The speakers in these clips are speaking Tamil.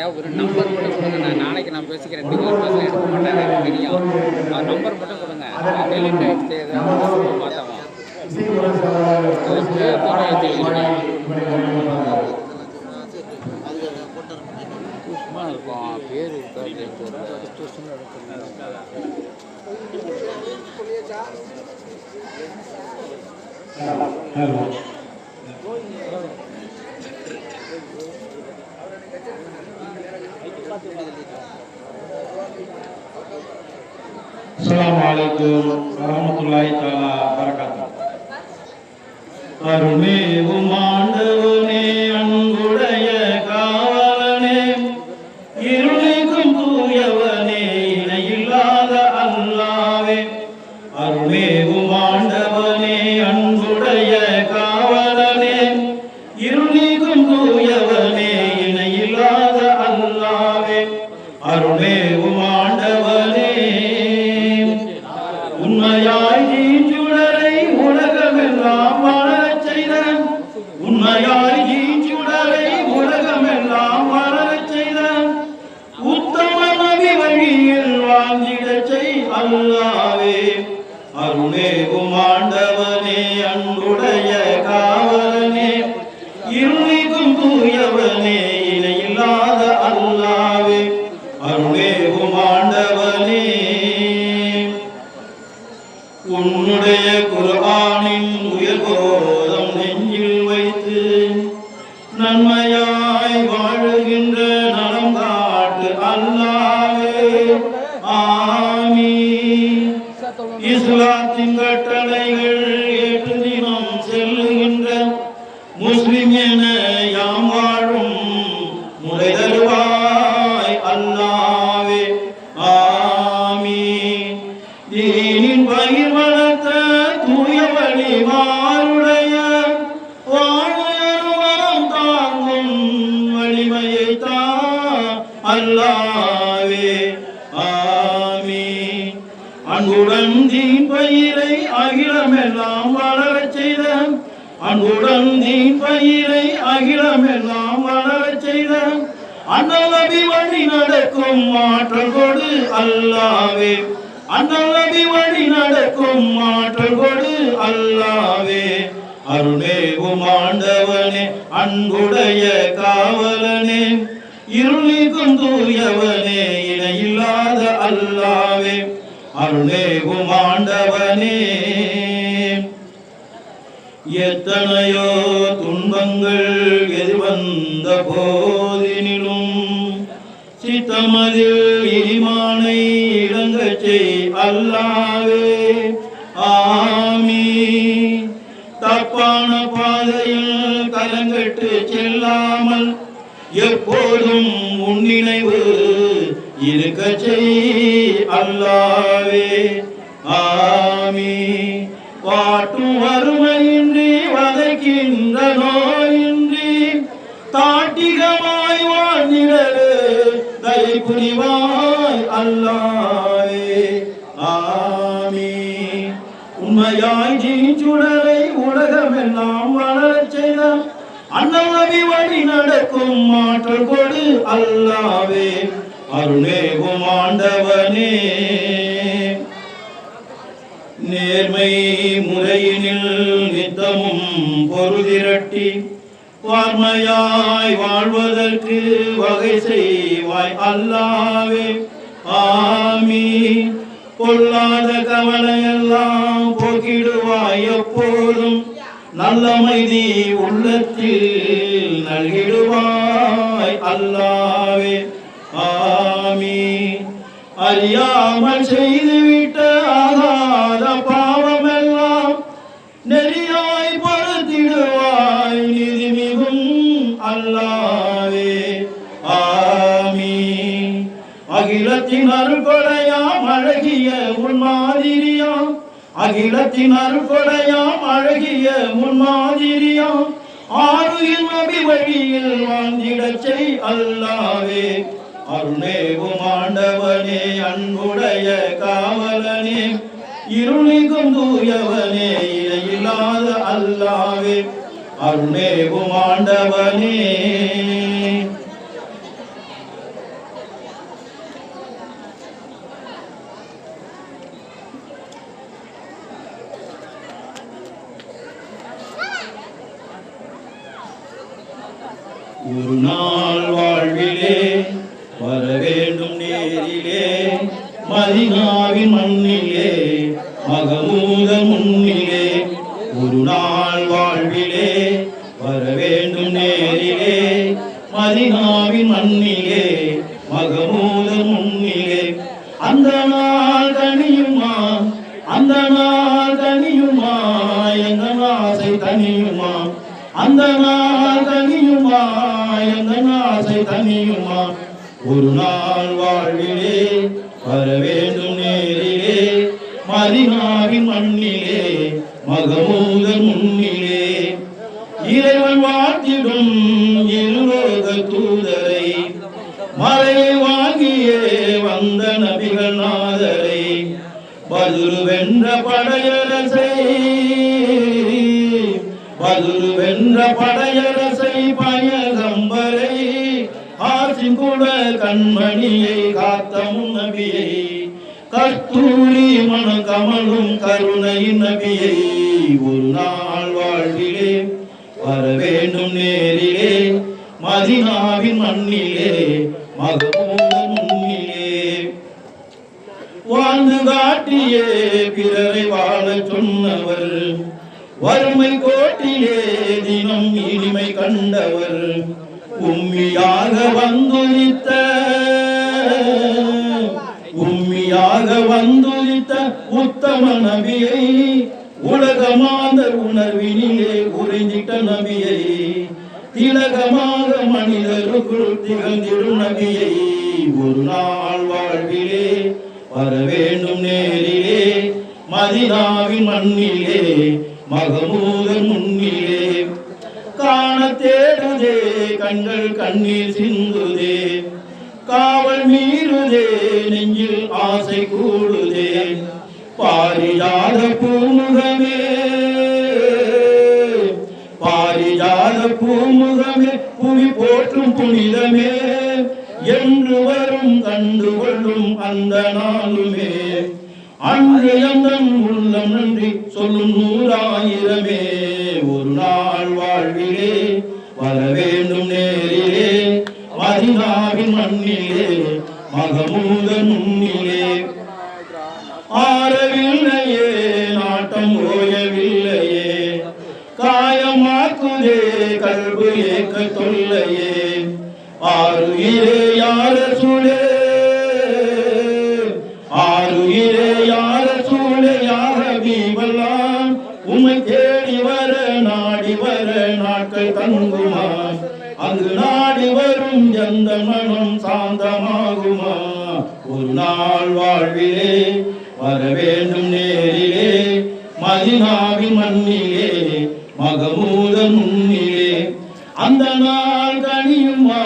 இல்லைங்கய்யா ஒரு நம்பர் மட்டும் கொடுங்க நான் நாளைக்கு நான் பேசிக்கிறேன். நீங்கள் பேச எடுக்க மாட்டாங்க எனக்கு தெரியும் நம்பர் மட்டும் கொடுங்க டெலிட் ஆகிடுச்சு சும்மா இருக்கும் பேர் அஸ்ஸலாமு அலைக்கும் வரமத்துல்லாஹி தஆலா பரகாத்துஹு அருள்மேவும் ஆண்டவனே அன்புடைய வழிமாருடைய வாழ்வரும் தாங்கும் வலிமையை தா அல்லாவே. ஆமீன். அன்புடன் தீன் பயிரை அகிலமெல்லாம் வளரச் செய்த அன்புடன் தீன் பயிரை அகிலமெல்லாம் வளரச் செய்த அண்ணலபி வழி நடக்கும் மாற்றல் கொடு அல்லாவே. அண்ணலபி வழி நடக்கும் மாற்றல் கொடு அல்லாவே. அருணேவும் ஆண்டவனே அன்புடைய காவலனே. இருளிக்கும் தூயவனே இணையில்லாத அல்லாவே. அருணேவும் ஆண்டவனே. எத்தனையோ துன்பங்கள் எதிர்வந்த போதினிலும் சித்தமதில் இனிமான அல்லாவே. ஆமி தப்பான பாதையில் கலங்கட்டு செல்லாமல் எப்போதும் உன்னினைவு இருக்க செய் அல்லாவே. ஆமி பாட்டும் வறுமையின்றி வதைக்கின்ற நோயின்றி தாட்டிகமாய் வாழ்ந்திடவே தயை புரிவாய் அல்லாவே உண்மையாய் ஜீச்சுடரை உலகமெல்லாம் வளரச் செய்த அண்ணவி வழி நடக்கும் மாற்றல் கொடு அல்லாவே. அருணேகும் ஆண்டவனே. நேர்மை முறையினில் நித்தமும் பொருதிரட்டி வார்மையாய் வாழ்வதற்கு வகை செய்வாய் அல்லாவே. ஆ ஆமீன். பொல்லாத கவலையெல்லாம் போக்கிடுவாய் எப்போதும் நல்லமைதி உள்ளத்தில் நல்கிடுவாய் அல்லாவே. ஆமி அறியாமல் செய்துவிட்ட ஆகாத பாவமெல்லாம் நெறியாய் படுத்திடுவாய் நிதிமிகும் அல்லாவே. ஆமி அகிலத்தின் அருள்கொடையாம் அழகி அகிலத்தின் அருள்கொடையாம் அழகிய முன்மாதிரியாம். ஆறுயில் நபி வழியில் வாழ்ந்திடச்சை அல்லாவே. அருணேவும் ஆண்டவனே அன்புடைய காவலனே. இருளிக்கும் தூயவனே இணையில்லாத அல்லாவே. அருணேவும் ஆண்டவனே. ஒரு நாள் வாழ்விலே வர வேண்டும் நேரிலே. மதினாவின் மண்ணிலே மகமூத முன்னிலே. ஒரு நாள் வாழ்விலே வர வேண்டும் நேரிலே. மதினாவின் மண்ணிலே மகமூத முன்னிலே. அந்த நாள் தனியுமா? அந்த நாள் தனியுமா? எங்க ஆசை தனியுமா? அந்த நாள் ஆசை தனியுமா? ஒரு நாள் வாழ்விலே வரவேண்டும் நேரிலே. மதினாவின் மண்ணிலே மகமூதர் முன்னிலே. இறைவன் வாழ்த்திடும் இருலோக தூதரை மலையை வாங்கியே வந்த நபிகள் நாதரை. பதுரு வென்ற படையரசை பதுரு வென்ற படைய கண்மணியை காத்த நபியை. கத்தூரி மன கமலும் கருணை நபியை. ஒரு நாள் வாழ்விலே வர வேண்டும் நேரிலே. மதினாவின் மண்ணிலே மகமூத முன்னிலே. வாழ்ந்து காட்டியே பிறரை வாழ சொன்னவர். வறுமை கோட்டிலே தினம் இனிமை கண்டவர். உண்மையாக வந்துரித்த உம்மியாக வந்துரித்த உத்தம நபியை உலகமாந்தர் உணர்வினிலே உறைஞ்சிட்ட நபியை திலகமாக மனிதருக்குள் திகழ்ந்திடும் நபியை ஒரு நாள் வாழ்விலே வர வேண்டும் நேரிலே மதினாவின் மண்ணிலே மகமூத முன்னிலே. காண தேடுதே கண்கள் கண்ணீர் சிந்துதே காவல் மீறுதே நெஞ்சில் ஆசை கூடுதே. பாரிஜாத பூமுகமே. பாரிஜாத பூமுகமே. புவி போற்றும் புனிதமே. என்று வரும் கண்டு கொள்ளும் அந்த நாளுமே. அன்று எந்தன் உள்ளம் நன்றி சொல்லும் நூறாயிரமே. ஒரு நாள் வாழ்விலே வர வேண்டும் நேரிலே. மதினாவின் மண்ணிலே மகமூத முன்னிலே ஆறவில்லையே நாட்டம் ஓயவில்லையே. காயமாக்குதே கல்பு ஏக்க தொல்லையே. ஆறுயிரே யார வர வேண்டும் நேரிலே. மதினாவின் மண்ணிலே மகமூத முன்னிலே. அந்த நாள் கனியுமா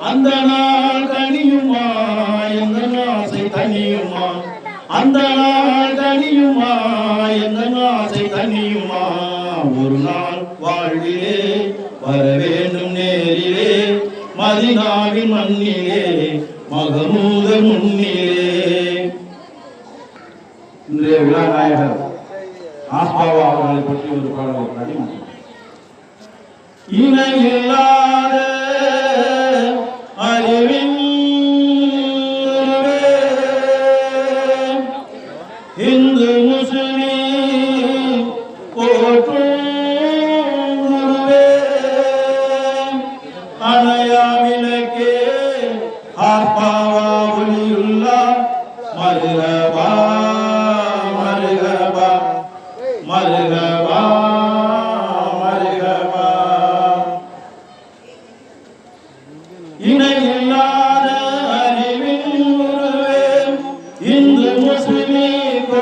அந்த நாள் கனியுமா எந்த ஆசை தனியுமா அந்த நாள் கனியுமா எந்த ஆசை தனியுமா ஒரு நாள் வாழ்விலே வர வேண்டும் நேரிலே. மதினாவின் மண்ணிலே மகமூத முன்னிலே. ஆஸ்பாவா அவர்களை பற்றி ஒரு பாடல் பாடி முடிக்கிறேன். இணையில்லாத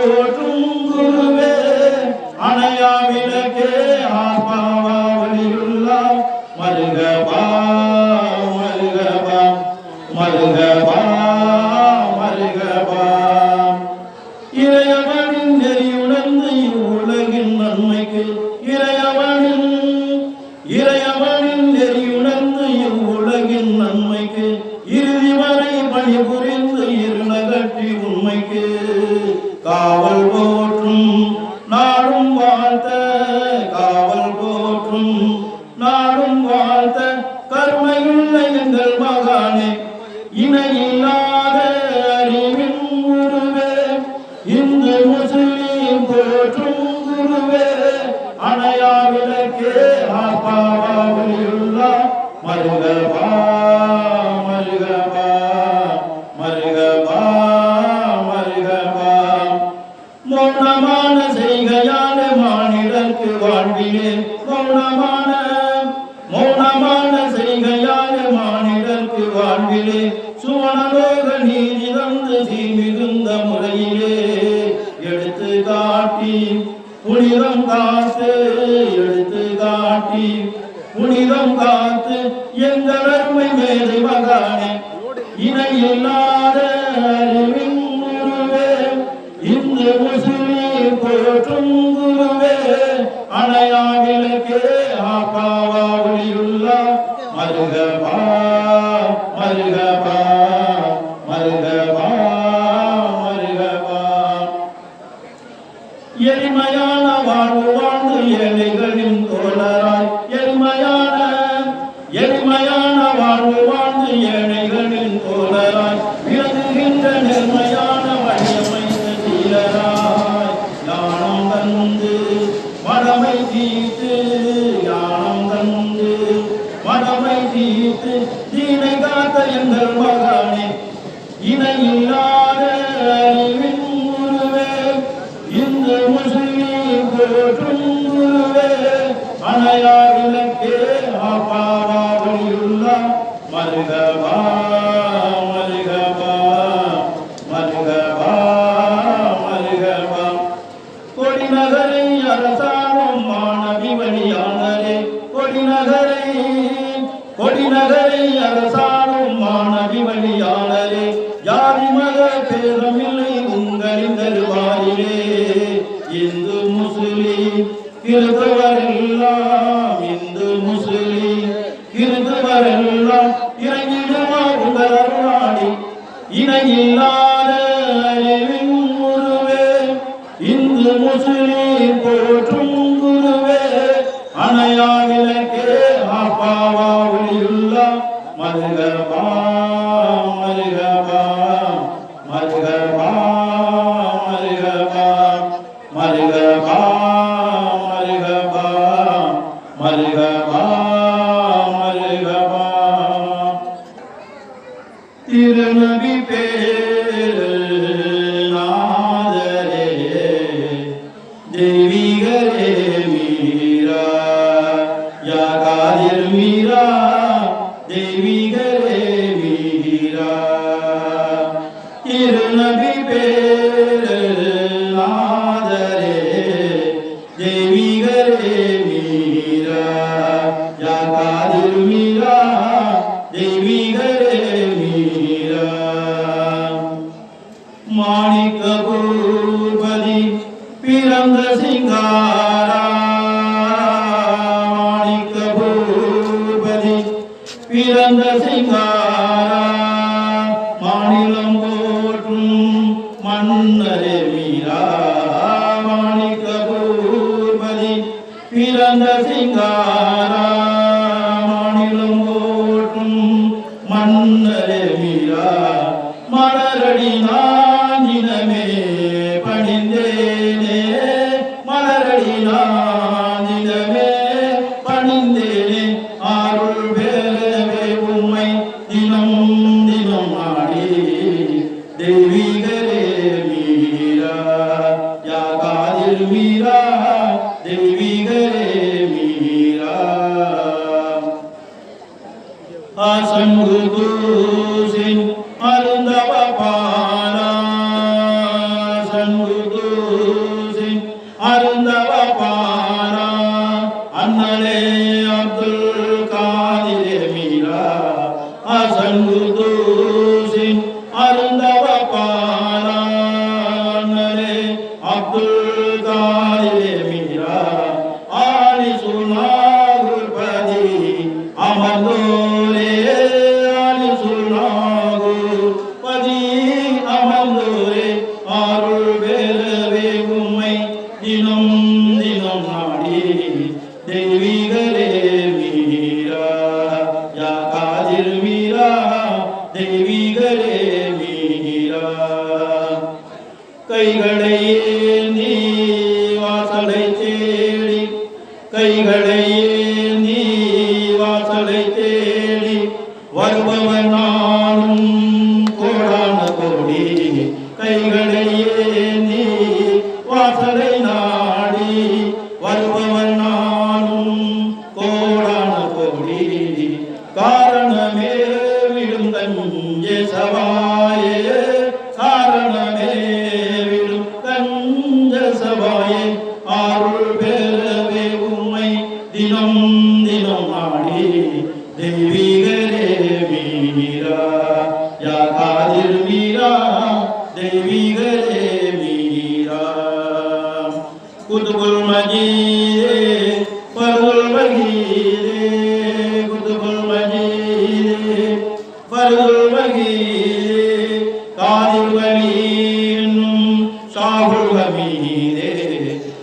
Lord. நாடும் வாழ்த்த கருமையுள்ள எங்கள் மகானே. இணையின் உணர்த்தி மிகுந்த முறையிலே எடுத்து காட்டி புனிதம் காத்து எடுத்து காட்டி புனிதம் காத்து எந்த அருமை மேதை மகானே? இணை இல்லாத அறிவின் குருவே இந்து போற்றும் குருவே அணையாவிலக்கே ஆப்பாவா ஒளியுள்ள மருகமா. கிருத்தவரெல்லாம் இந்து முஸ்லிம் கிருத்தவரெல்லாம் இறங்கிடுவார் அருளாடி இணையில்லாத அறிவின் குருவே இந்து முஸ்லிம் போற்றும் குருவே அணையாவிலை নবী পে Hiranda Singara. Hallelujah. ಮಾಡಿ ದೇವಿ Sanjay Sabha.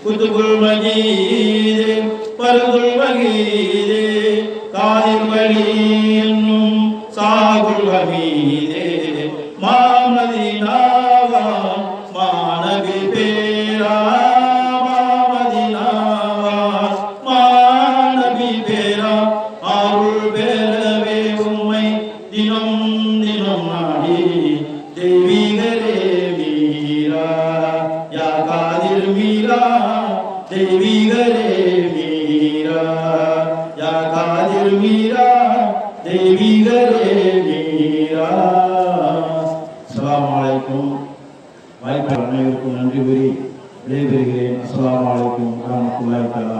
குதுபுல் மஜீதே பருள் மஜீதே தெய்வீகரே மீரா அஸ்ஸலாமு வாய்ப்பு அனைவருக்கும் நன்றி கூறி விடைபெறுகிறேன். அஸ்லாம் வலைக்கும் வரமத்துல்லாஹி தஆலா